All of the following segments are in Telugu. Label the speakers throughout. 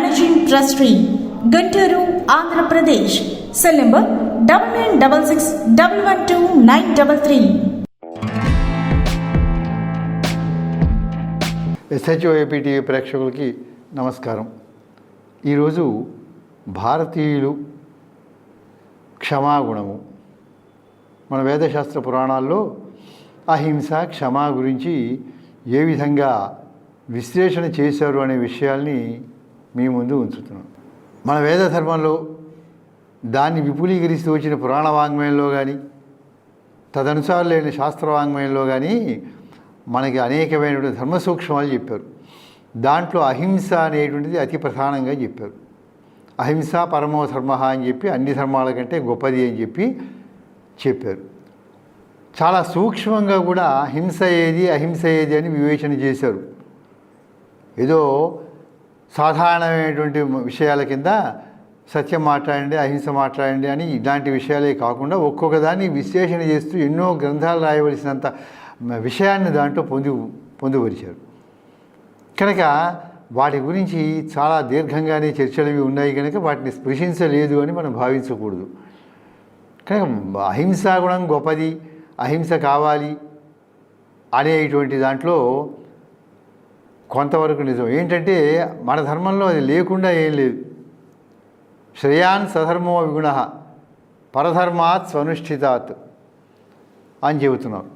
Speaker 1: managing trustee Guntur Andhra Pradesh cell number double nine double six double one two nine double three
Speaker 2: ఎస్హెచ్ఓఏపీటీవీ ప్రేక్షకులకి నమస్కారం. ఈరోజు భారతీయులు క్షమాగుణము. మన వేదశాస్త్ర పురాణాల్లో అహింస క్షమా గురించి ఏ విధంగా విశ్లేషణ చేశారు అనే విషయాల్ని మీ ముందు ఉంచుతున్నాను మన వేద ధర్మంలో దాన్ని విపులీకరిస్తూ వచ్చిన పురాణ వాంగ్మయంలో కానీ తదనుసారం లేని శాస్త్రవాంగ్మయంలో కానీ మనకి అనేకమైనటువంటి ధర్మ సూక్ష్మాలు చెప్పారు. దాంట్లో అహింస అనేటువంటిది అతి ప్రధానంగా చెప్పారు. అహింస పరమో ధర్మ అని చెప్పి అన్ని ధర్మాల కంటే గొప్పది అని చెప్పి చెప్పారు. చాలా సూక్ష్మంగా కూడా హింస ఏది అహింస ఏది అని వివేచన చేశారు. ఏదో సాధారణమైనటువంటి విషయాల కింద సత్యం మాట్లాడండి అహింస మాట్లాడండి అని ఇలాంటి విషయాలే కాకుండా ఒక్కొక్క దాన్ని విశ్లేషణ చేస్తూ ఎన్నో గ్రంథాలు రాయవలసినంత విషయాన్ని దాంట్లో పొంది పొందుపరిచారు. కనుక వాటి గురించి చాలా దీర్ఘంగానే చర్చలు ఉన్నాయి కనుక వాటిని స్పృశించలేదు అని మనం భావించకూడదు. కనుక అహింసా గుణం గొప్పది అహింస కావాలి అనేటువంటి దాంట్లో కొంతవరకు నిజం. ఏంటంటే మన ధర్మంలో అది లేకుండా ఏం లేదు. శ్రేయాన్ సధర్మో విగుణ పరధర్మాత్ స్వనుష్ఠితాత్ అని చెబుతున్నాం.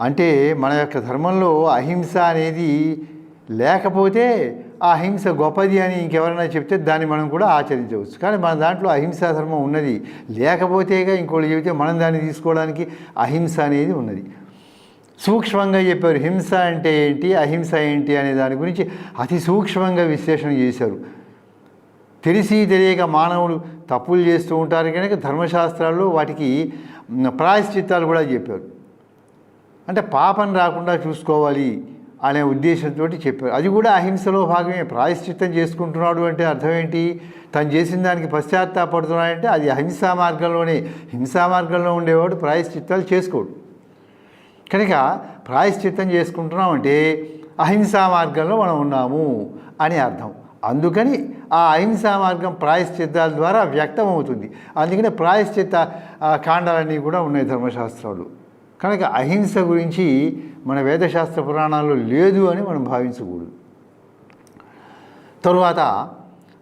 Speaker 2: అంటే మన యొక్క ధర్మంలో అహింస అనేది లేకపోతే ఆ అహింస గొప్పది అని ఇంకెవరైనా చెప్తే దాన్ని మనం కూడా ఆచరించవచ్చు. కానీ మన దాంట్లో అహింసా ధర్మం ఉన్నది. లేకపోతేగా ఇంకోటి చెబితే మనం దాన్ని తీసుకోవడానికి అహింస అనేది ఉన్నది. సూక్ష్మంగా చెప్పారు. హింస అంటే ఏంటి? అహింస ఏంటి? అనే దాని గురించి అతి సూక్ష్మంగా విశ్లేషణ చేశారు. తెలిసి తెలియక మానవులు తప్పులు చేస్తూ ఉంటారు కనుక ధర్మశాస్త్రాల్లో వాటికి ప్రాయశ్చిత్తాలు కూడా చెప్పారు. అంటే పాపం రాకుండా చూసుకోవాలి అనే ఉద్దేశంతో చెప్పారు. అది కూడా అహింసలో భాగమే. ప్రాయశ్చిత్తం చేసుకుంటున్నాడు అంటే అర్థం ఏంటి? తను చేసిన దానికి పశ్చాత్తాపడుతున్నాడంటే అది అహింసా మార్గంలోనే. హింసా మార్గంలో ఉండేవాడు ప్రాయశ్చిత్తాలు చేసుకోడు. కనుక ప్రాయశ్చిత్తం చేసుకుంటున్నాం అంటే అహింసా మార్గంలో మనం ఉన్నాము అని అర్థం. అందుకని ఆ అహింసా మార్గం ప్రాయశ్చిత్తాల ద్వారా వ్యక్తం అవుతుంది అందుకనే ప్రాయశ్చిత్త కాండాలన్నీ కూడా ఉన్నాయి ధర్మశాస్త్రాలు. కనుక అహింస గురించి మన వేదశాస్త్ర పురాణాల్లో లేదు అని మనం భావించకూడదు. తరువాత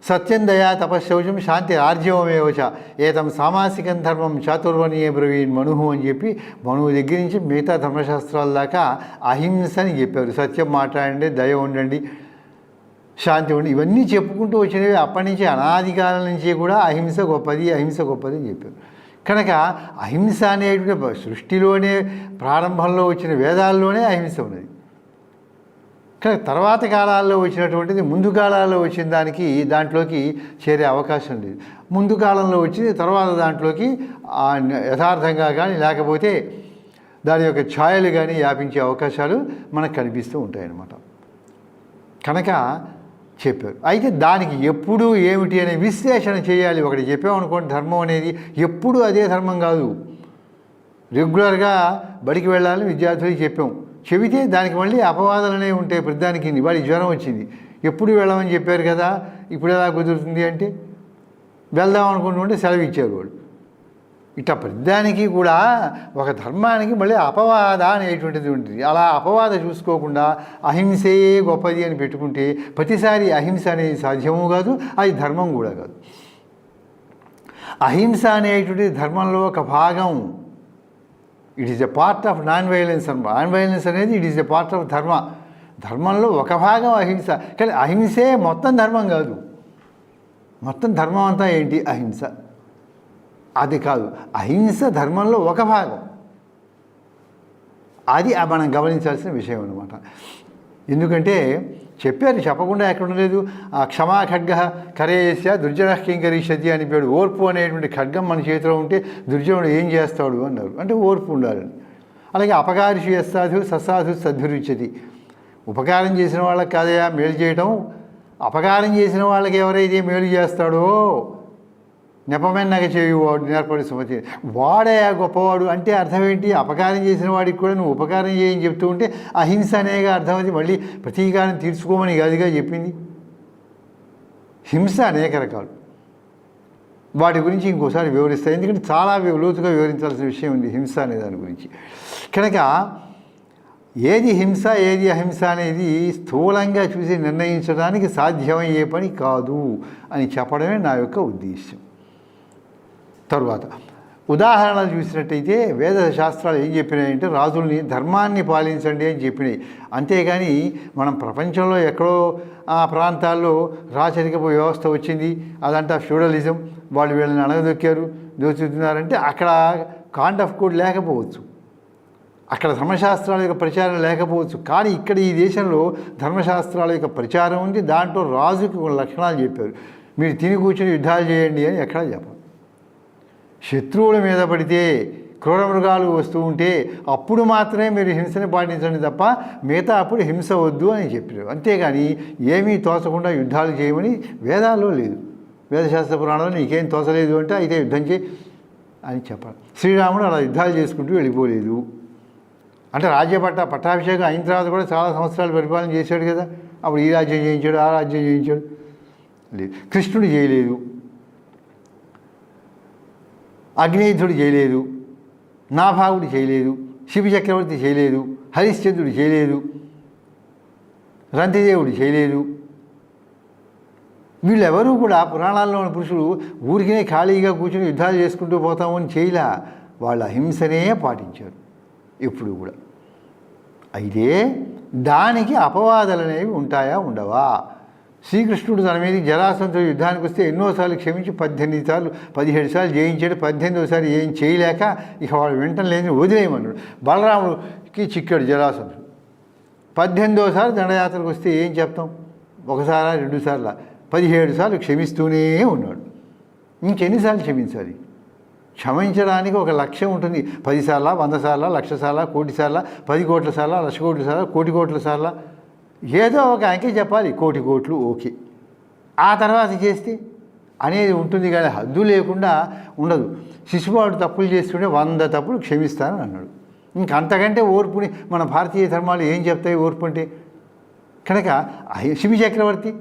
Speaker 2: సత్యం దయా తపశౌచం శాంతి ఆర్జవమేవచ ఏతం సామాసికం ధర్మం చాతుర్వణీయ బ్రవీణ్ మనుహు అని చెప్పి మనువు దగ్గర నుంచి మిగతా ధర్మశాస్త్రాల దాకా అహింసని చెప్పారు. సత్యం మాట్లాడండి దయ ఉండండి శాంతి ఉండి ఇవన్నీ చెప్పుకుంటూ వచ్చినవి అప్పటి నుంచి అనాది కాలం నుంచి కూడా అహింస గొప్పది అహింస గొప్పది అని చెప్పారు. కనుక అహింస అనేటువంటి సృష్టిలోనే ప్రారంభంలో వచ్చిన వేదాల్లోనే అహింస ఉన్నది. కానీ తర్వాత కాలాల్లో వచ్చినటువంటిది ముందు కాలాల్లో వచ్చిన దానికి దాంట్లోకి చేరే అవకాశం లేదు. ముందు కాలంలో వచ్చింది తర్వాత దాంట్లోకి యథార్థంగా కానీ లేకపోతే దాని యొక్క ఛాయలు కానీ వ్యాపించే అవకాశాలు మనకు కనిపిస్తూ ఉంటాయన్నమాట. కనుక చెప్పారు. అయితే దానికి ఎప్పుడు ఏమిటి అనే విశ్లేషణ చేయాలి. ఒకటి చెప్పామనుకోండి ధర్మం అనేది ఎప్పుడు అదే ధర్మం కాదు. రెగ్యులర్గా బడికి వెళ్ళాలని విద్యార్థులకి చెప్పాం. చెబితే దానికి మళ్ళీ అపవాదాలు అనేవి ఉంటాయి. ప్రతిదానికి వాడికి జ్వరం వచ్చింది. ఎప్పుడు వెళ్ళమని చెప్పారు కదా ఇప్పుడు ఎలా కుదురుతుంది అంటే వెళ్దాం అనుకుంటుంటే సెలవు ఇచ్చారు వాళ్ళు ఇట్లా ప్రతిదానికి కూడా ఒక ధర్మానికి మళ్ళీ అపవాద అనేటువంటిది ఉంటుంది. అలా అపవాద చూసుకోకుండా అహింసయే గొప్పది అని పెట్టుకుంటే ప్రతిసారి అహింస అనేది సాధ్యము కాదు అది ధర్మం కూడా కాదు. అహింస అనేటువంటి ధర్మంలో ఒక భాగం. It is a part of non violence అనమాట నాన్ వైలెన్స్ అనేది it is a part of dharma ధర్మంలో ఒక భాగం అహింస. కానీ అహింసే మొత్తం ధర్మం కాదు. మొత్తం ధర్మం అంతా ఏంటి? అహింస. అది కాదు. అహింస ధర్మంలో ఒక భాగం. అది మనం గమనించాల్సిన విషయం అనమాట ఎందుకంటే చెప్పారు చెప్పకుండా ఎక్కడ ఉండలేదు ఆ క్షమా ఖడ్గ కరేస్య దుర్జన కింకరీషతి అని పేరు ఓర్పు అనేటువంటి ఖడ్గం మన చేతిలో ఉంటే దుర్జనుడు ఏం చేస్తాడు అన్నారు. అంటే ఓర్పు ఉండాలని. అలాగే అపకారిషి యస్సాధు ససాధు సద్భిరుచ్యతి. ఉపకారం చేసిన వాళ్ళకి కాదయా మేలు చేయటం. అపకారం చేసిన వాళ్ళకి ఎవరైతే మేలు చేస్తాడో నెపమెన్నగ చేయువాడు నేర్పడి సుమతి. వాడే ఆ గొప్పవాడు అంటే అర్థం ఏంటి అపకారం చేసిన వాడికి కూడా నువ్వు ఉపకారం చేయని చెప్తూ ఉంటే అహింస అనేగా అర్థమైంది మళ్ళీ ప్రతీకారం తీర్చుకోమని కాదుగా చెప్పింది. హింస అనేక రకాలు. వాటి గురించి ఇంకోసారి వివరిస్తాయి. ఎందుకంటే చాలా లోతుగా వివరించాల్సిన విషయం ఉంది హింస అనే దాని గురించి. కనుక ఏది హింస ఏది అహింస అనేది స్థూలంగా చూసి నిర్ణయించడానికి సాధ్యమయ్యే పని కాదు అని చెప్పడమే నా యొక్క ఉద్దేశం తరువాత. ఉదాహరణలు చూసినట్టయితే వేద శాస్త్రాలు ఏం చెప్పినాయంటే రాజుల్ని ధర్మాన్ని పాలించండి అని చెప్పినాయి. అంతేగాని మనం ప్రపంచంలో ఎక్కడో ఆ ప్రాంతాల్లో రాచరికపు వ్యవస్థ వచ్చింది అదంతా ఫ్యూడలిజం. వాళ్ళు వీళ్ళని అణగదొక్కారు దోచుతున్నారంటే అక్కడ కాండ్ ఆఫ్ కోడ్ లేకపోవచ్చు. అక్కడ ధర్మశాస్త్రాల యొక్క ప్రచారం లేకపోవచ్చు. కానీ ఇక్కడ ఈ దేశంలో ధర్మశాస్త్రాల యొక్క ప్రచారం ఉంది దాంట్లో రాజుకి కొన్ని లక్షణాలు చెప్పారు. మీరు తిని కూర్చొని యుద్ధాలు చేయండి అని ఎక్కడా చెప్పారు. శత్రువుల మీద పడితే క్రూర మృగాలు వస్తూ ఉంటే అప్పుడు మాత్రమే మీరు హింసని పాటించండి తప్ప మిగతా అప్పుడు హింస వద్దు అని చెప్పారు. అంతేగాని ఏమీ తోచకుండా యుద్ధాలు చేయమని వేదాల్లో లేదు. వేదశాస్త్ర పురాణంలో నీకేం తోచలేదు అంటే అయితే యుద్ధం చేయి అని చెప్పాలి శ్రీరాముడు అలా యుద్ధాలు చేసుకుంటూ వెళ్ళిపోలేదు. అంటే రాజ్యపట్ట పట్టాభిషేకం అయిన తర్వాత కూడా చాలా సంవత్సరాలు పరిపాలన చేశాడు కదా. అప్పుడు ఈ రాజ్యం చేయించాడు ఆ రాజ్యం చేయించాడు. లేదు. కృష్ణుడు చేయలేదు. అగ్నేయుధుడు చేయలేదు నాభాగుడు చేయలేదు శివచక్రవర్తి చేయలేదు హరిశ్చంద్రుడు చేయలేదు రంతిదేవుడు చేయలేదు. వీళ్ళెవరూ కూడా పురాణాల్లో ఉన్న పురుషులు ఊరికినే ఖాళీగా కూర్చొని యుద్ధాలు చేసుకుంటూ పోతామని చేయలా. వాళ్ళ అహింసనే పాటించారు ఎప్పుడు కూడా. అయితే దానికి అపవాదాలు అనేవి ఉంటాయా ఉండవా? శ్రీకృష్ణుడు తన మీద జరాసంతో యుద్ధానికి వస్తే ఎన్నోసార్లు క్షమించి పద్దెనిమిది సార్లు పదిహేడు సార్లు జయించాడు పద్దెనిమిదోసారి ఏం చేయలేక ఇక వాడు వెంటనే లేని వదిలేయమన్నాడు. బలరాముడికి చిక్కాడు జరాసంతుడు పద్దెనిమిదోసారి దండయాత్రకు వస్తే ఏం చెప్తాం? ఒకసారా రెండు సార్లు పదిహేడు సార్లు క్షమిస్తూనే ఉన్నాడు. ఇంకెన్నిసార్లు క్షమించాలి? క్షమించడానికి ఒక లక్ష్యం ఉంటుంది. పదిసార్ల వంద సార్ల లక్ష సార్ల కోటి సార్ల పది కోట్ల సార్ల లక్ష కోట్ల సార్ల కోటి కోట్ల సార్ల. ఏదో ఒక అంకె చెప్పాలి కోటి కోట్లు ఓకే. ఆ తర్వాత చేస్తే? అనేది ఉంటుంది కానీ హద్దు లేకుండా ఉండదు. శిశుపాడు తప్పులు చేస్తుంటే వంద తప్పులు క్షమిస్తానని అన్నాడు. ఇంకంతకంటే ఓర్పుని మన భారతీయ ధర్మాలు ఏం చెప్తాయి ఓర్పు అంటే? కనుక అహి- చక్రవర్తి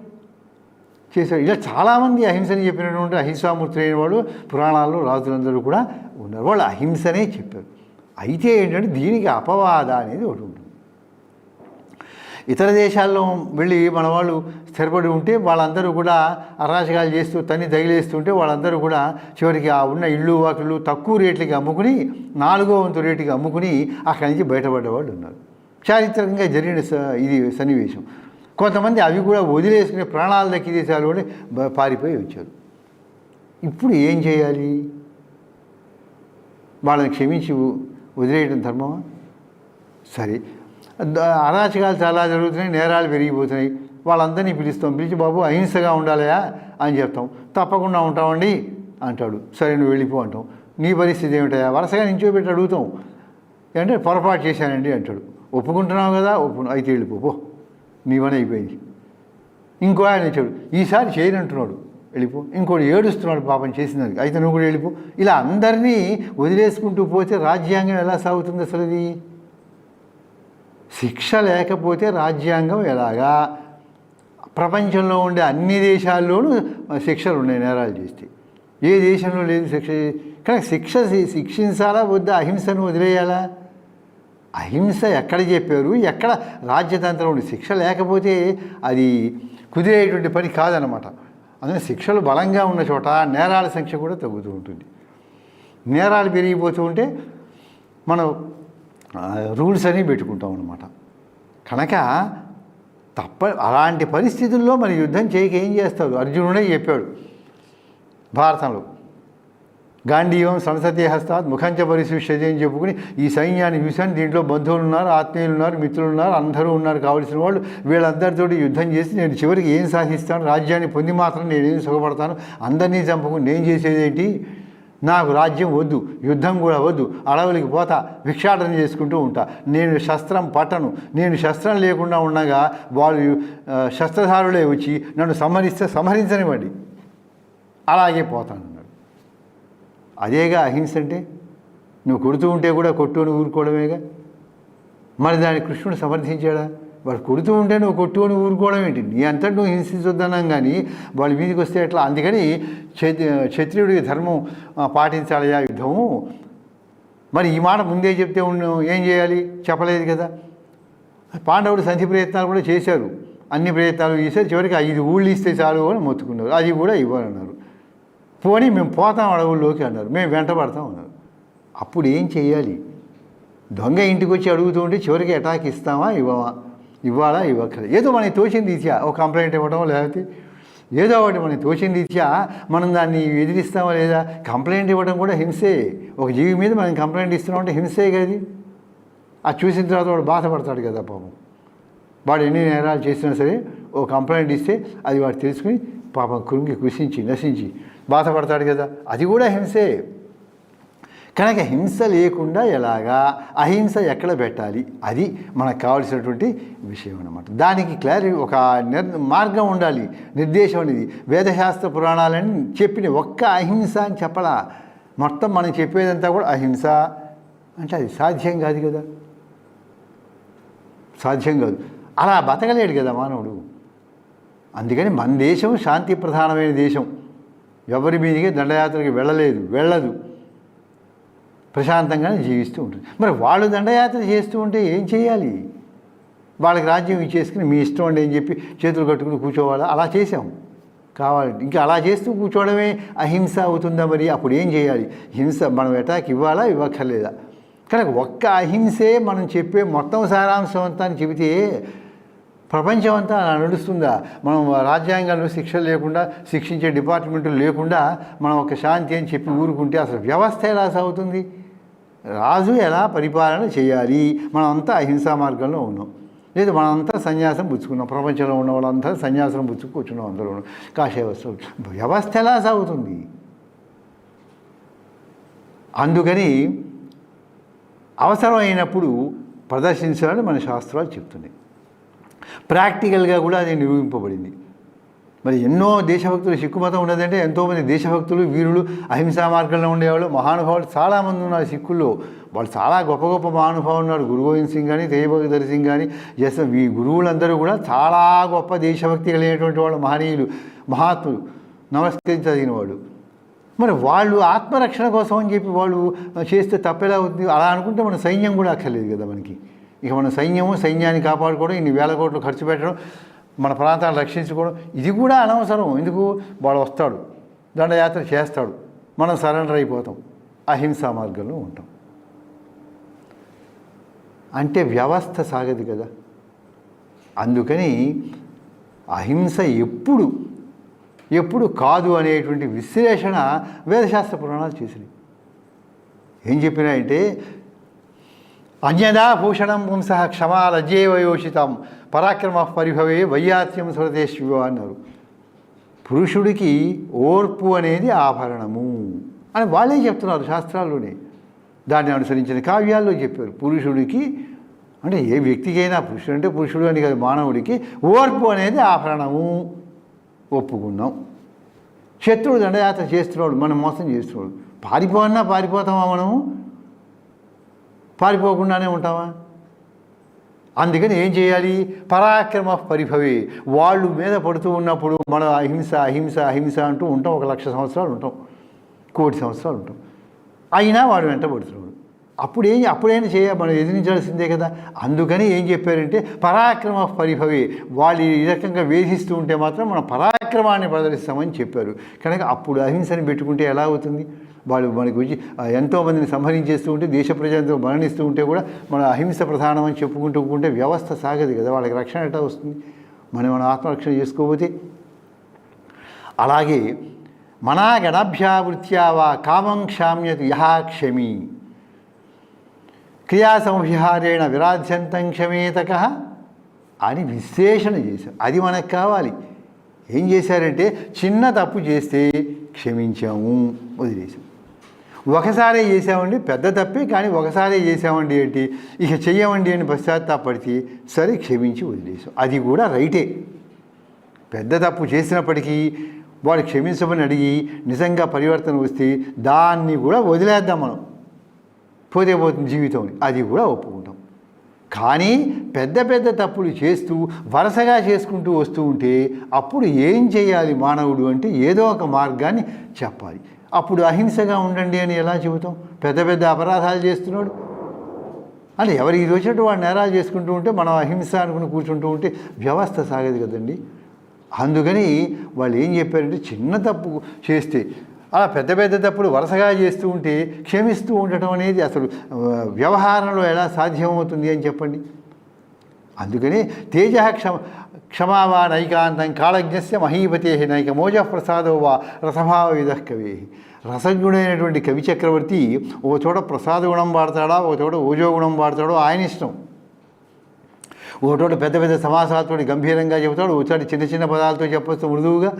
Speaker 2: చేశాడు. ఇలా చాలామంది అహింసని చెప్పినటువంటి అహింసామూర్తులు అయిన వాళ్ళు పురాణాల్లో రాజులందరూ కూడా ఉన్నారు. వాళ్ళు అహింసనే చెప్పారు. అయితే ఏంటంటే దీనికి అపవాద అనేది ఒకటి ఉంటుంది. ఇతర దేశాల్లో వెళ్ళి మన వాళ్ళు స్థిరపడి ఉంటే వాళ్ళందరూ కూడా అరాచకాలు చేస్తూ తన్ని తగిలేస్తుంటే వాళ్ళందరూ కూడా చివరికి ఆ ఉన్న ఇళ్ళు వాకిళ్ళు తక్కువ రేట్లకి అమ్ముకుని నాలుగో వంతు రేటుకి అమ్ముకుని అక్కడి నుంచి బయటపడ్డవాళ్ళు ఉన్నారు. చారిత్రకంగా జరిగిన స- ఇది సన్నివేశం. కొంతమంది అవి కూడా వదిలేసుకునే ప్రాణాలు దక్కి దేశాలు కూడా పారిపోయి వచ్చారు. ఇప్పుడు ఏం చేయాలి? వాళ్ళని క్షమించి వదిలేయడం ధర్మమా? సరే. అరాచకాలు చాలా జరుగుతున్నాయి నేరాలు పెరిగిపోతున్నాయి. వాళ్ళందరినీ పిలుస్తాం. పిలిచి బాబు అహింసగా ఉండాలయా అని చెప్తాం. తప్పకుండా ఉంటామండి అంటాడు. సరే నువ్వు వెళ్ళిపో అంటాం. నీ పరిస్థితి ఏమిటయా వరుసగా నించోబెట్టి అడుగుతాం. అంటే పొరపాటు చేశానండి అంటాడు. ఒప్పుకుంటున్నావు కదా ఒప్పు అయితే వెళ్ళిపో నీ పని అయిపోయింది. ఇంకో ఆయన ఇచ్చాడు ఈసారి చేయనంటున్నాడు. వెళ్ళిపో. ఇంకోటి ఏడుస్తున్నాడు పాపం చేసినందుకు. అయితే నువ్వు కూడా వెళ్ళిపో. ఇలా అందరినీ వదిలేసుకుంటూ పోతే రాజ్యాంగం ఎలా సాగుతుంది అసలు ఇది శిక్ష లేకపోతే రాజ్యాంగం ఎలాగా? ప్రపంచంలో ఉండే అన్ని దేశాల్లోనూ శిక్షలు ఉన్నాయి నేరాలు చేస్తే. ఏ దేశంలో లేదు శిక్ష కానీ శిక్ష శిక్షించాలా వద్దా? అహింసను వదిలేయాలా? అహింస ఎక్కడ చెప్పారు? ఎక్కడ రాజ్యతంత్రం ఉంది శిక్ష లేకపోతే అది కుదిరేటువంటి పని కాదనమాట అందుకని శిక్షలు బలంగా ఉన్న చోట నేరాల సంఖ్య కూడా తగ్గుతూ ఉంటుంది. నేరాలు పెరిగిపోతూ ఉంటే మనం రూల్స్ అని పెట్టుకుంటాం అనమాట కనుక తప్ప అలాంటి పరిస్థితుల్లో మరి యుద్ధం చేయక ఏం చేస్తాడు? అర్జునుడే చెప్పాడు భారతంలో. గాంధీయం సరస్వతి ముఖంచ పరిశిష్యతి అని చెప్పుకుని ఈ సైన్యాన్ని చూశాను. దీంట్లో బంధువులు ఉన్నారు ఆత్మీయులు ఉన్నారు మిత్రులు ఉన్నారు అందరూ ఉన్నారు కావలసిన వాళ్ళు. వీళ్ళందరితోటి యుద్ధం చేసి నేను చివరికి ఏం సాధిస్తాను? రాజ్యాన్ని పొంది మాత్రం నేనేం సుఖపడతాను? అందరినీ చంపుకుని నేను చేసేదేంటి నాకు రాజ్యం వద్దు యుద్ధం కూడా వద్దు అడవులకి పోతా భిక్షాటన చేసుకుంటూ ఉంటా. నేను శస్త్రం పట్టను. నేను శస్త్రం లేకుండా ఉండగా వాళ్ళు శస్త్రధారులే వచ్చి నన్ను సంహరిస్తే సంహరించనివ్వండి అలాగే పోతానన్నాడు అదేగా అహింస అంటే? నువ్వు కొడుతూ ఉంటే కూడా కొట్టుని ఊరుకోవడమేగా? మరి దాన్ని కృష్ణుడు సమర్థించాడా? వాడు కొడుతూ ఉంటే నువ్వు కొట్టుకొని ఊరుకోవడం ఏంటి? నీ అంతటి నువ్వు హింసించొద్దన్నాం కానీ వాళ్ళ మీదకి వస్తే ఎట్లా? అందుకని క్షత్రి క్షత్రియుడికి ధర్మం ఆ, పాటించాలయా యుద్ధము. మరి ఈ మాట ముందే చెప్తే ఏం చేయాలి? చెప్పలేదు కదా. పాండవుడు సంధి ప్రయత్నాలు కూడా చేశారు. అన్ని ప్రయత్నాలు చేశారు. చివరికి ఐదు ఊళ్ళు ఇస్తే చాలు అని మొత్తుకున్నారు. అది కూడా ఇవ్వాలన్నారు. పోనీ మేము పోతాం అడవుల్లోకి అన్నారు. మేము వెంటబడతాం అన్నారు. అప్పుడు ఏం చేయాలి? దొంగ ఇంటికి వచ్చి అడుగుతూ ఉంటే చివరికి అటాక్ ఇస్తామా ఇవ్వమా ఇవ్వాలా ఇవ్వక్కర్లేదు. ఏదో మనకి తోచింది ఇచ్చా ఒక కంప్లైంట్ ఇవ్వడం లేకపోతే ఏదో ఒకటి మనకి తోచింది ఇచ్చా మనం దాన్ని ఎదిరిస్తామా లేదా? కంప్లైంట్ ఇవ్వడం కూడా హింసే. ఒక జీవి మీద మనం కంప్లైంట్ ఇస్తున్నాం అంటే హింసే కదా అది చూసిన తర్వాత వాడు బాధపడతాడు కదా పాపం. వాడు ఎన్ని నేరాలు చేసినా సరే ఓ కంప్లైంట్ ఇస్తే అది వాడు తెలుసుకుని పాపం కృంగి కృషించి నశించి బాధపడతాడు కదా. అది కూడా హింసే. కనుక హింస లేకుండా ఎలాగా అహింస ఎక్కడ పెట్టాలి? అది మనకు కావాల్సినటువంటి విషయం అన్నమాట. దానికి క్లారి ఒక నిర్ మార్గం ఉండాలి. నిర్దేశం అనేది. వేదశాస్త్ర పురాణాలని చెప్పిన ఒక్క అహింస అని చెప్పలా. మొత్తం మనం చెప్పేదంతా కూడా అహింస. అంటే అది సాధ్యం కాదు కదా. సాధ్యం కాదు. అలా బతకలేడు కదా మానవుడు. అందుకని మన దేశం శాంతి ప్రధానమైన దేశం. ఎవరి మీదకి దండయాత్రకి వెళ్ళలేదు వెళ్ళదు. ప్రశాంతంగానే జీవిస్తూ ఉంటుంది. మరి వాళ్ళు దండయాత్ర చేస్తూ ఉంటే ఏం చేయాలి? వాళ్ళకి రాజ్యం ఇచ్చేసుకుని మీ ఇష్టం అండి అని చెప్పి చేతులు కట్టుకుని కూర్చోవాలా? అలా చేసాం కావాలి. ఇంకా అలా చేస్తూ కూర్చోవడమే అహింస అవుతుందా మరి? అప్పుడు ఏం చేయాలి? హింస మనం ఎటాక్ ఇవ్వాలా? ఇవ్వక్కర్లేదా? కనుక ఒక్క అహింసే మనం చెప్పే మొత్తం సారాంశం అంతా అని చెబితే ప్రపంచం అంతా అలా నడుస్తుందా? మనం రాజ్యాంగంలో శిక్ష లేకుండా శిక్షించే డిపార్ట్మెంట్లు లేకుండా మనం ఒక శాంతి అని చెప్పి ఊరుకుంటే అసలు వ్యవస్థ ఎలా సాగుతుంది? రాజు ఎలా పరిపాలన చేయాలి? మనమంతా అంతా అహింసా మార్గంలో ఉన్నాం. లేదు మనంతా సన్యాసం పుచ్చుకున్నాం. ప్రపంచంలో ఉన్న వాళ్ళంతా సన్యాసం పుచ్చుకు అందరూ. కాషాయ వస్తువులు వ్యవస్థ ఎలా సాగుతుంది? అందుకని అవసరమైనప్పుడు ప్రదర్శించాలని మన శాస్త్రాలు చెప్తున్నాయి. ప్రాక్టికల్గా కూడా అది నిరూపింపబడింది. మరి ఎన్నో దేశభక్తులు సిక్కు మతం ఉన్నదంటే ఎంతోమంది దేశభక్తులు వీరులు అహింసా మార్గంలో ఉండేవాళ్ళు మహానుభావులు చాలామంది ఉన్నారు సిక్కుల్లో. వాళ్ళు చాలా గొప్ప గొప్ప మహానుభావులు ఉన్నారు. గురు గోవింద్ సింగ్ కానీ తేజభగదర్ సింగ్ కానీ జస్ ఈ గురువులందరూ కూడా చాలా గొప్ప దేశభక్తి కలిగినటువంటి వాళ్ళు మహనీయులు మహాత్ములు నమస్కరించదగిన వాళ్ళు మరి వాళ్ళు ఆత్మరక్షణ కోసం అని చెప్పి వాళ్ళు చేస్తే తప్పేలా అవుతుంది అలా అనుకుంటే మన సైన్యం కూడా అక్కర్లేదు కదా మనకి. ఇక మన సైన్యము సైన్యాన్ని కాపాడుకోవడం ఇన్ని వేల కోట్లు ఖర్చు పెట్టడం మన ప్రాంతాలు రక్షించుకోవడం ఇది కూడా అనవసరం. ఎందుకు? వాడు వస్తాడు దండయాత్ర చేస్తాడు మనం సరెండర్ అయిపోతాం. అహింసా మార్గంలో ఉంటాం. అంటే వ్యవస్థ సాగదు కదా. అందుకని అహింస ఎప్పుడు ఎప్పుడు కాదు అనేటువంటి విశ్లేషణ వేదశాస్త్ర పురాణాలు చేసినాయి ఏం చెప్పినాయంటే అన్యదా భూషణం పుంస క్షమాలజేవయోషితం పరాక్రమ పరిభవే వైయాత్యం సురతే శివ అన్నారు పురుషుడికి ఓర్పు అనేది ఆభరణము అని వాళ్ళే చెప్తున్నారు శాస్త్రాల్లోనే. దాన్ని అనుసరించిన కావ్యాల్లో చెప్పారు. పురుషుడికి అంటే ఏ వ్యక్తికైనా పురుషుడు అంటే పురుషుడు అని కాదు మానవుడికి ఓర్పు అనేది ఆభరణము. ఒప్పుకున్నాం. శత్రుడు దండయాత్ర చేస్తున్నాడు మనం మోసం చేస్తున్నాడు పారిపోన్నా పారిపోతామా మనము? పారిపోకుండానే ఉంటామా అందుకని ఏం చేయాలి? పరాక్రమ పరిభవి. వాళ్ళు మీద పడుతూ ఉన్నప్పుడు మనం అహింస అహింస అహింస అంటూ ఉంటాం. ఒక లక్ష సంవత్సరాలు ఉంటాం. కోటి సంవత్సరాలు ఉంటాం. అయినా వాడు వెంట పడుతున్నాడు. అప్పుడు ఏం అప్పుడైనా చేయ మనం ఎదిరించాల్సిందే కదా. అందుకని ఏం చెప్పారంటే పరాక్రమ పరిభవి. వాళ్ళు ఈ రకంగా వేధిస్తూ ఉంటే మాత్రం మనం పరాక్రమాన్ని ప్రదర్శిస్తామని చెప్పారు. కనుక అప్పుడు అహింసని పెట్టుకుంటే ఎలా అవుతుంది? వాళ్ళు మనకు వచ్చి ఎంతోమందిని సంహరించేస్తూ ఉంటే దేశ ప్రజలతో మరణిస్తూ ఉంటే కూడా మన అహింస ప్రధానమని చెప్పుకుంటూ ఉంటే వ్యవస్థ సాగదు కదా. వాళ్ళకి రక్షణ ఎట్లా వస్తుంది? మనం మనం ఆత్మరక్షణ చేసుకోకపోతే? అలాగే మనాగణభ్యావృత్యా వా కామం క్షామ్యతు యహా క్షమి. క్రియా సంవిహారేణ విరాధ్యంతం క్షమేతక అని విశ్లేషణ చేశారు. అది మనకు కావాలి. ఏం చేశారంటే చిన్న తప్పు చేస్తే క్షమించాము వదిలేసాం ఒకసారే చేసామండి పెద్ద తప్పే కానీ ఒకసారే చేసామండి ఏంటి? ఇక చెయ్యమండి అని పశ్చాత్తాపడితే సరే క్షమించి వదిలేసాం అది కూడా రైటే. పెద్ద తప్పు చేసినప్పటికీ వాడు క్షమించమని అడిగి నిజంగా పరివర్తన వస్తే దాన్ని కూడా వదిలేద్దాం మనం. పోతే పోతుంది జీవితం అది కూడా ఒప్పుకుంటాం. కానీ పెద్ద పెద్ద తప్పులు చేస్తూ వరుసగా చేసుకుంటూ వస్తూ ఉంటే అప్పుడు ఏం చేయాలి మానవుడు అంటే ఏదో ఒక మార్గాన్ని చెప్పాలి. అప్పుడు అహింసగా ఉండండి అని ఎలా చెబుతాం? పెద్ద పెద్ద అపరాధాలు చేస్తున్నాడు. అంటే ఎవరికి ఇది వచ్చినట్టు వాడు నేరాలు చేసుకుంటూ ఉంటే మనం అహింస అనుకుని కూర్చుంటూ ఉంటే వ్యవస్థ సాగదు కదండి. అందుకని వాళ్ళు ఏం చెప్పారంటే చిన్న తప్పు చేస్తే అలా పెద్ద పెద్ద తప్పులు వరుసగా చేస్తూ ఉంటే క్షమిస్తూ ఉండటం అనేది అసలు వ్యవహారంలో ఎలా సాధ్యమవుతుంది అని చెప్పండి. అందుకని తేజ క్షమ క్షమావా నైకాంతం కాళజ్ఞస్య మహీపతే నైక మోజ ప్రసాదో వా రసభావ విధ కవి. రసజ్ఞుడైనటువంటి కవి చక్రవర్తి ఓ చోట ప్రసాద గుణం వాడతాడా ఒక చోట ఓజో గుణం వాడతాడో ఆయన ఇష్టం. ఓ చోట పెద్ద పెద్ద సమాసాలతో గంభీరంగా చెబుతాడు ఓ చోట చిన్న చిన్న పదాలతో చెప్పొచ్చు మృదువుగా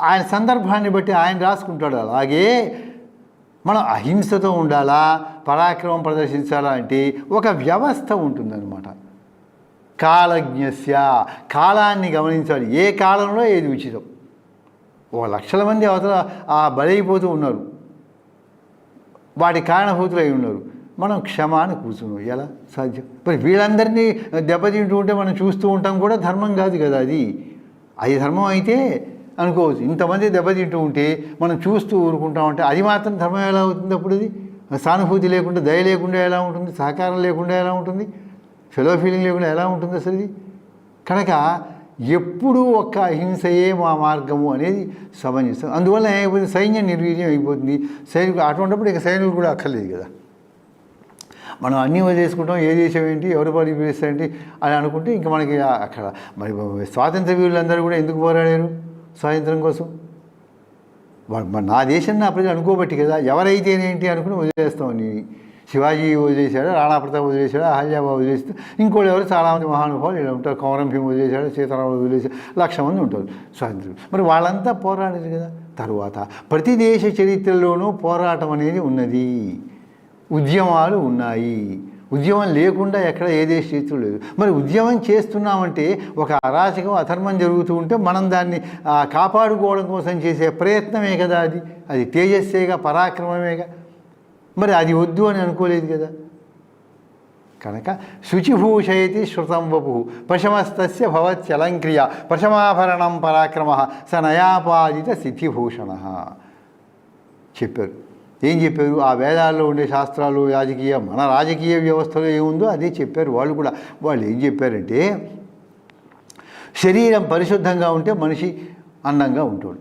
Speaker 2: ఆయన సందర్భాన్ని బట్టి ఆయన రాసుకుంటాడు అలాగే మనం అహింసతో ఉండాలా పరాక్రమం ప్రదర్శించాలా అంటే ఒక వ్యవస్థ ఉంటుందన్నమాట. కాలజ్ఞస్య కాలాన్ని గమనించాలి. ఏ కాలంలో ఏది ఉచితం? ఓ లక్షల మంది అవతల ఆ బలైపోతూ ఉన్నారు. వాటి కారణభూతులు అయి ఉన్నారు. మనం క్షమాన్ని కూర్చున్నాం. ఎలా? సాధ్యం. మరి వీళ్ళందరినీ దెబ్బతింటూ ఉంటే మనం చూస్తూ ఉంటాం కూడా ధర్మం కాదు కదా అది. అది ధర్మం అయితే అనుకోవచ్చు. ఇంతమంది దెబ్బతింటూ ఉంటే మనం చూస్తూ ఊరుకుంటాం అంటే అది మాత్రం ధర్మం ఎలా అవుతుంది అప్పుడు అది? సానుభూతి లేకుండా దయ లేకుండా ఎలా ఉంటుంది? సహకారం లేకుండా ఎలా ఉంటుంది? ఫెలో ఫీలింగ్ లేకుండా ఎలా ఉంటుంది అసలు ఇది? కనుక ఎప్పుడూ ఒక్క అహింసయే మా మార్గము అనేది సమంజసం అందువల్ల ఏమైపోతుంది? సైన్యం నిర్వీర్యం అయిపోతుంది. సైనికులు అటువంటిప్పుడు ఇక సైనికులు కూడా అక్కర్లేదు కదా. మనం అన్నీ వదిలేసుకుంటాం. ఏ దేశం ఏంటి? ఎవరు పరిపాలిస్తారేంటి అని అనుకుంటే ఇంకా మనకి అక్కడ మరి స్వాతంత్ర వీరులందరూ కూడా ఎందుకు పోరాడారు? స్వాతంత్రం కోసం. నా దేశం నా ప్రజలు అనుకోబట్టి కదా ఎవరైతేనేంటి అనుకుని వదిలేస్తాం నీ శివాజీ వదిలేశాడు రాణా ప్రతాప్ వదిలేశాడు అహల్యాబాబు వదిలేస్తే ఇంకోళ్ళు ఎవరు చాలామంది మహానుభావులు ఇలా ఉంటారు కౌరం భీమ్ వదిలేశాడు సీతారాములు వదిలేశాడు లక్ష మంది ఉంటారు స్వాతంత్రం మరి వాళ్ళంతా పోరాడారు కదా. తరువాత ప్రతి దేశ చరిత్రలోనూ పోరాటం అనేది ఉన్నది. ఉద్యమాలు ఉన్నాయి. ఉద్యమం లేకుండా ఎక్కడ ఏ దేశ చరిత్ర లేదు. మరి ఉద్యమం చేస్తున్నామంటే ఒక అరాచకం అధర్మం జరుగుతూ ఉంటే మనం దాన్ని కాపాడుకోవడం కోసం చేసే ప్రయత్నమే కదా అది. అది తేజస్సేగా పరాక్రమమేగా. మరి అది వద్దు అని అనుకోలేదు కదా. కనుక శుచిభూషయతి శృతం వపు. పశమస్తస్య భవత్యలంక్రియ పశమాభరణం పరాక్రమ స నయాపాదిత సిద్ధిభూషణ. చెప్పారు. ఏం చెప్పారు? ఆ వేదాల్లో ఉండే శాస్త్రాలు రాజకీయ మన రాజకీయ వ్యవస్థలో ఏముందో అదే చెప్పారు వాళ్ళు కూడా. వాళ్ళు ఏం చెప్పారంటే శరీరం పరిశుద్ధంగా ఉంటే మనిషి అందంగా ఉంటాడు.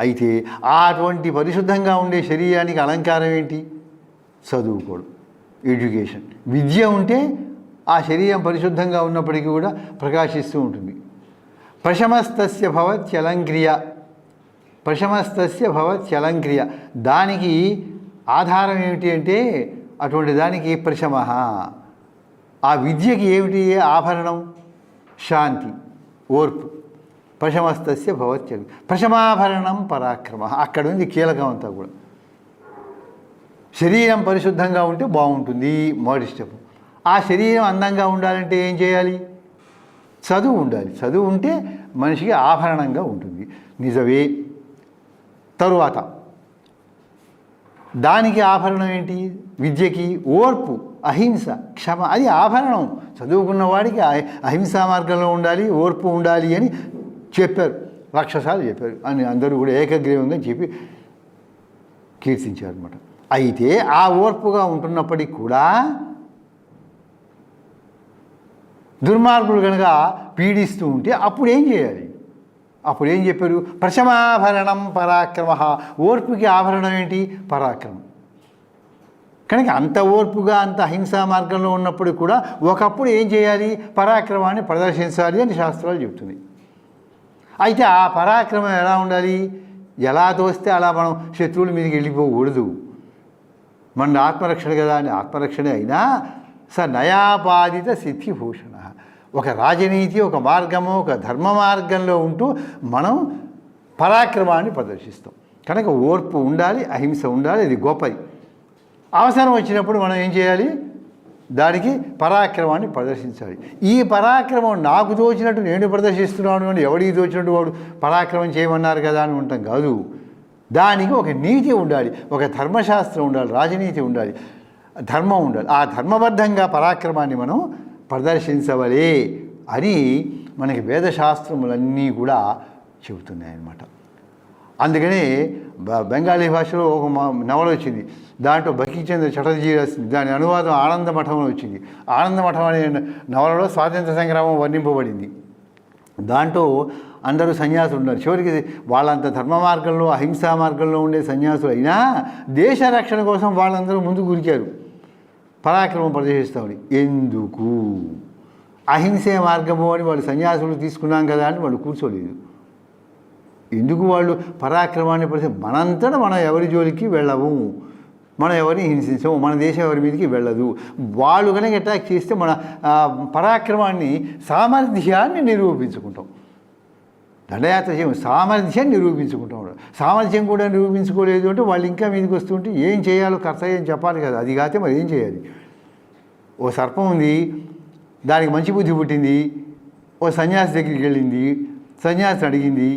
Speaker 2: అయితే అటువంటి పరిశుద్ధంగా ఉండే శరీరానికి అలంకారం ఏంటి? చదువుకోవడం ఎడ్యుకేషన్. విద్య ఉంటే ఆ శరీరం పరిశుద్ధంగా ఉన్నప్పటికీ కూడా ప్రకాశిస్తూ ఉంటుంది. ప్రశమస్తస్య భవత్యలంక్రియ. ప్రశమస్తస్య భవత్యలంక్రియ దానికి ఆధారం ఏమిటి అంటే అటువంటి దానికి ప్రశమ. ఆ విద్యకి ఏమిటి ఆభరణం? శాంతి ఓర్పు. ప్రశమస్తస్య భవత్యలు ప్రశమాభరణం పరాక్రమ. అక్కడ ఉంది కీలకం అంతా కూడా. శరీరం పరిశుద్ధంగా ఉంటే బాగుంటుంది మొదటి స్టెప్. ఆ శరీరం అందంగా ఉండాలంటే ఏం చేయాలి? చదువు ఉండాలి. చదువు ఉంటే మనిషికి ఆభరణంగా ఉంటుంది. నిజమే. తరువాత. దానికి ఆభరణం ఏంటి? విద్యకి ఓర్పు అహింస క్షమ అది ఆభరణం. చదువుకున్న వాడికి అహింసా మార్గంలో ఉండాలి ఓర్పు ఉండాలి అని చెప్పారు. రాక్షసాలు చెప్పారు. అని అందరూ కూడా ఏకగ్రీవంగా చెప్పి కీర్తించారు అనమాట అయితే ఆ ఓర్పుగా ఉంటున్నప్పటికీ కూడా దుర్మార్గులు కనుక పీడిస్తూ ఉంటే అప్పుడు ఏం చేయాలి? అప్పుడు ఏం చెప్పారు? ప్రశమాభరణం పరాక్రమ. ఓర్పుకి ఆభరణం ఏంటి? పరాక్రమం. కనుక అంత ఓర్పుగా అంత అహింసా మార్గంలో ఉన్నప్పుడు కూడా ఒకప్పుడు ఏం చేయాలి? పరాక్రమాన్ని ప్రదర్శించాలి అని శాస్త్రాలు చెబుతుంది. అయితే ఆ పరాక్రమం ఎలా ఉండాలి? ఎలా తోస్తే అలా మనం శత్రువుల మీదకి వెళ్ళిపోకూడదు. మన ఆత్మరక్షణ కదా అని. ఆత్మరక్షణ అయినా స నయాపాదిత సిద్ధిభూషణ. ఒక రాజనీతి ఒక మార్గము ఒక ధర్మ మార్గంలో ఉంటూ మనం పరాక్రమాన్ని ప్రదర్శిస్తాం. కనుక ఓర్పు ఉండాలి అహింస ఉండాలి ఇది గొప్పది. అవసరం వచ్చినప్పుడు మనం ఏం చేయాలి? దానికి పరాక్రమాన్ని ప్రదర్శించాలి. ఈ పరాక్రమం నాకు తోచినట్టు నేను ప్రదర్శిస్తున్నాను అని ఎవడికి తోచినట్టు వాడు పరాక్రమం చేయమన్నారు కదా అని ఉంటాం కాదు. దానికి ఒక నీతి ఉండాలి ఒక ధర్మశాస్త్రం ఉండాలి రాజనీతి ఉండాలి ధర్మం ఉండాలి. ఆ ధర్మబద్ధంగా పరాక్రమాన్ని మనం ప్రదర్శించవలే అని మనకి వేదశాస్త్రములన్నీ కూడా చెబుతున్నాయి అన్నమాట అందుకని బ- బెంగాలీ భాషలో ఒక నవల వచ్చింది. దాంట్లో బకిచంద్ర చటర్జీ రాసింది దాని అనువాదం ఆనంద మఠం వచ్చింది. ఆనందమఠం అనే నవలలో స్వాతంత్ర సంగ్రామం వర్ణింపబడింది. దాంట్లో అందరూ సన్యాసులు ఉన్నారు. చివరికి వాళ్ళంత ధర్మ మార్గంలో అహింసా మార్గంలో ఉండే సన్యాసులు అయినా దేశ రక్షణ కోసం వాళ్ళందరూ ముందుకు గురికారు పరాక్రమం ప్రదర్శిస్తామని. ఎందుకు? అహింసే మార్గము అని వాళ్ళు సన్యాసులు తీసుకున్నాం కదా అని వాళ్ళు కూర్చోలేదు. ఎందుకు వాళ్ళు పరాక్రమాన్ని పరిస్థితి మనంతట మనం ఎవరి జోలికి వెళ్ళము. మనం ఎవరిని హింసించము. మన దేశం ఎవరి మీదకి వెళ్ళదు. వాళ్ళు కనుక అటాక్ చేస్తే మన పరాక్రమాన్ని సామర్థ్యాన్ని నిరూపించుకుంటాం. దండయాత్ర చేయం సామర్థ్యం నిరూపించుకుంటాం. సామర్థ్యం కూడా నిరూపించుకోలేదు అంటే వాళ్ళు ఇంకా మీదకి వస్తుంటే ఏం చేయాలో కర్తవ్యం చెప్పాలి కదా అది కాతే మరి ఏం చేయాలి? ఓ సర్పం ఉంది దానికి మంచి బుద్ధి పుట్టింది ఓ సన్యాసి దగ్గరికి వెళ్ళింది సన్యాసిని అడిగింది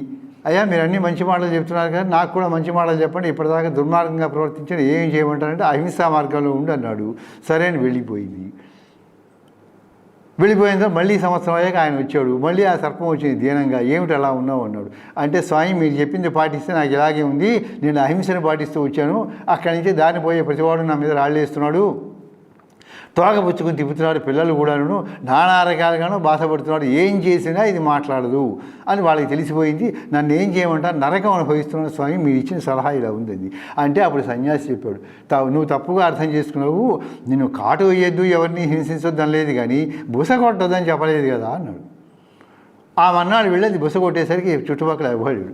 Speaker 2: అయ్యా మీరు అన్ని మంచి మాటలు చెప్తున్నారు కదా నాకు కూడా మంచి మాటలు చెప్పండి ఇప్పటిదాకా దుర్మార్గంగా ప్రవర్తించండి ఏం చేయమంటారంటే అహింసా మార్గంలో ఉండి అన్నాడు. సరే అని వెళ్ళిపోయింది. వెళ్ళిపోయిన తర్వాత మళ్ళీ సంవత్సరం అయ్యాక ఆయన వచ్చాడు. మళ్ళీ ఆ సర్పం వచ్చింది. దీనంగా ఏమిటి అలా ఉన్నావు అన్నాడు. అంటే స్వామి మీరు చెప్పింది పాటిస్తే నాకు ఇలాగే ఉంది. నేను అహింసను పాటిస్తూ వచ్చాను. అక్కడి నుంచి దారిని పోయే ప్రతివాడు నా మీద రాళ్ళేస్తున్నాడు తోకపుచ్చుకుని తిప్పుతున్నాడు పిల్లలు కూడాను నానా రకాలుగాను బాధపడుతున్నాడు. ఏం చేసినా ఇది మాట్లాడదు అని వాళ్ళకి తెలిసిపోయింది. నన్ను ఏం చేయమంటారు? నరకం అనుభవిస్తున్నాను స్వామి మీరు ఇచ్చిన సలహా ఇలా ఉందండి. అంటే అప్పుడు సన్యాసి చెప్పాడు నువ్వు తప్పుగా అర్థం చేసుకున్నావు నిన్ను కాటు వేయొద్దు ఎవరిని హింసించొద్దు అనలేదు కానీ బుస కొట్టొద్దని చెప్పలేదు కదా అన్నాడు. ఆ మన్నాడు వెళ్ళేది బుస కొట్టేసరికి చుట్టుపక్కల ఇవ్వడు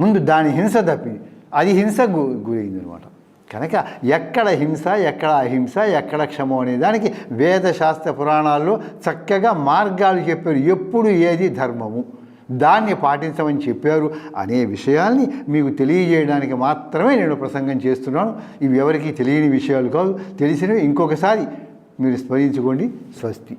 Speaker 2: ముందు దాని హింస తప్పి అది హింస గురైంది అనమాట కనుక ఎక్కడ హింస ఎక్కడ అహింస ఎక్కడ క్షమం అనే దానికి వేదశాస్త్ర పురాణాల్లో చక్కగా మార్గాలు చెప్పారు. ఎప్పుడు ఏది ధర్మము? దాన్ని పాటించమని చెప్పారు అనే విషయాల్ని మీకు తెలియజేయడానికి మాత్రమే నేను ప్రసంగం చేస్తున్నాను. ఇవి ఎవరికీ తెలియని విషయాలు కాదు. తెలిసినవి ఇంకొకసారి మీరు స్మరించుకోండి. స్వస్తి.